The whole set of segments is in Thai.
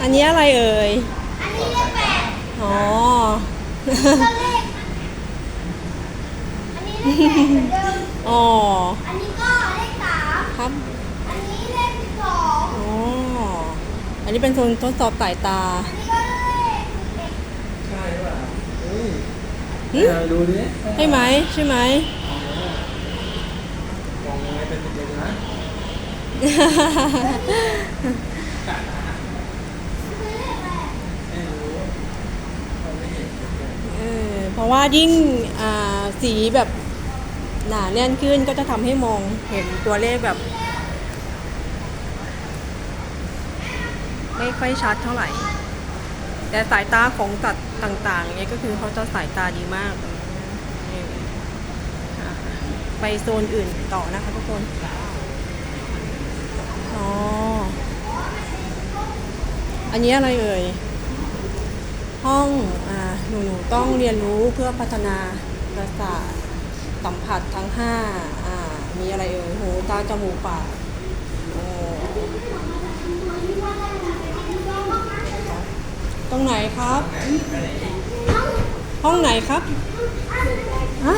อะไรเอ่ย อันนี้เลขแปดอ๋อ ก็เลขอันนี้เลขแปดเหมือนเดิมอ๋อ อันนี้ก็เลขสามครับ อันนี้เลขสิบสองอ๋อ อันนี้เป็นโซนทดสอบสายตาอันนี้ก็เลขสิบเอ็ดใช่ป่ะเฮ้ยหึเออดูดิใช่ไหมใช่ไหม มองยังไงเป็นเด็กๆนะ คือเลขอะไร ไม่รู้เขาไม่เห็นเลย เออ เพราะว่ายิ่งสีแบบหนาแน่นขึ้นก็จะทำให้มองเห็นตัวเลขแบบ ไม่ค่อยชัดเท่าไหร่ แต่สายตาของสัตว์ต่างๆเนี่ยก็คือเขาจะสายตาดีมาก ไปโซนอื่นต่อนะคะทุกคนอ๋ออันนี้อะไรเอ่ย ห้อง หนูต้องเรียนรู้เพื่อพัฒนาประสาทสัมผัสทั้งห้าอ่ามีอะไรเอ่ยหูตาจมูกปากโอ้ตรงไหนครับ ห้องไหนครับฮะ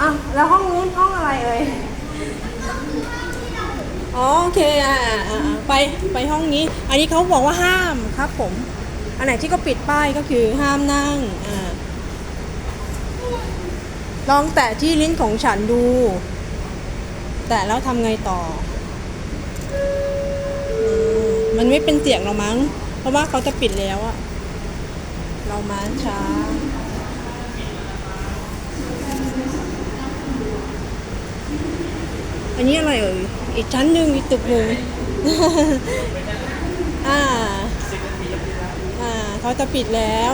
อะแล้วห้องนู้นห้องอะไรเอ่ยอ๋อโอเคอ่าอ่าอ่าไปไปห้องนี้ อันนี้เขาบอกว่าห้ามครับผม อันไหนที่ก็ปิดป้ายก็คือห้ามนั่งอลองแตะที่ลิ้นของฉันดู แตะแล้วทำไงต่ออมันไม่เป็นเสียงเรามั้ง เพราะว่าเขาจะปิดแล้วอะเรามาช้า อันนี้อะไรเอ่ย อีกชั้นหนึ่งอีกตึกหนึ่งอ่า เขาจะปิดแล้ว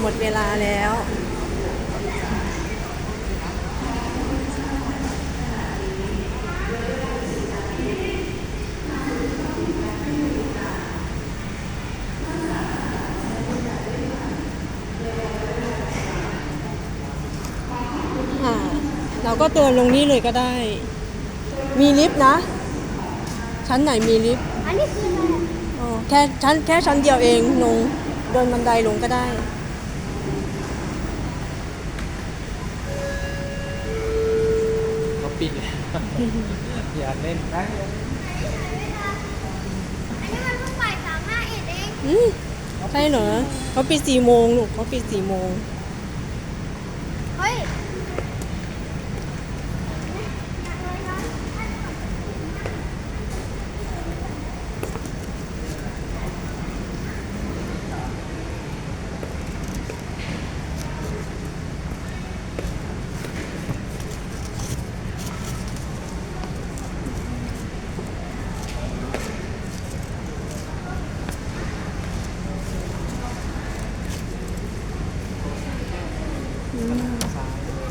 หมดเวลาแล้วอ่าเราก็เดินลงนี่เลยก็ได้ มีลิฟต์นะ ชั้นไหนมีลิฟต์ อันนี้คืออะไร อ๋อแค่ชั้นแค่ชั้นเดียวเองลงเดินบันไดลงก็ได้เขาปิดแล้วอย่าเล่นนะอันนี้มันเพิ่งบ่ายสามห้าเอ็ดเองอืมใช่เหรอเขาปิดสี่โมงลูกเขาปิดสี่โมง เฮ้ย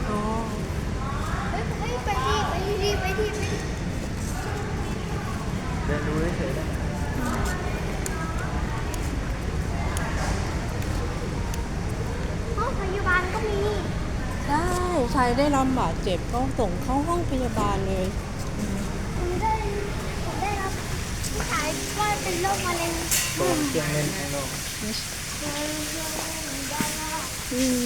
อ๋อ เฮ้ยเฮ้ยไปที่ไปที่ไปที่ไปที่ เดินดูเฉยๆนะ ห้องพยาบาลก็มี ได้ ชายได้รับบาดเจ็บก็ส่งเข้าห้องพยาบาลเลย ผมได้ผมได้รับวิจัยว่าเป็นโรคมะเร็งโดนเครื่องเล่นข้างนอกเออเรื่องอะไรเหมือนกันว่าอืม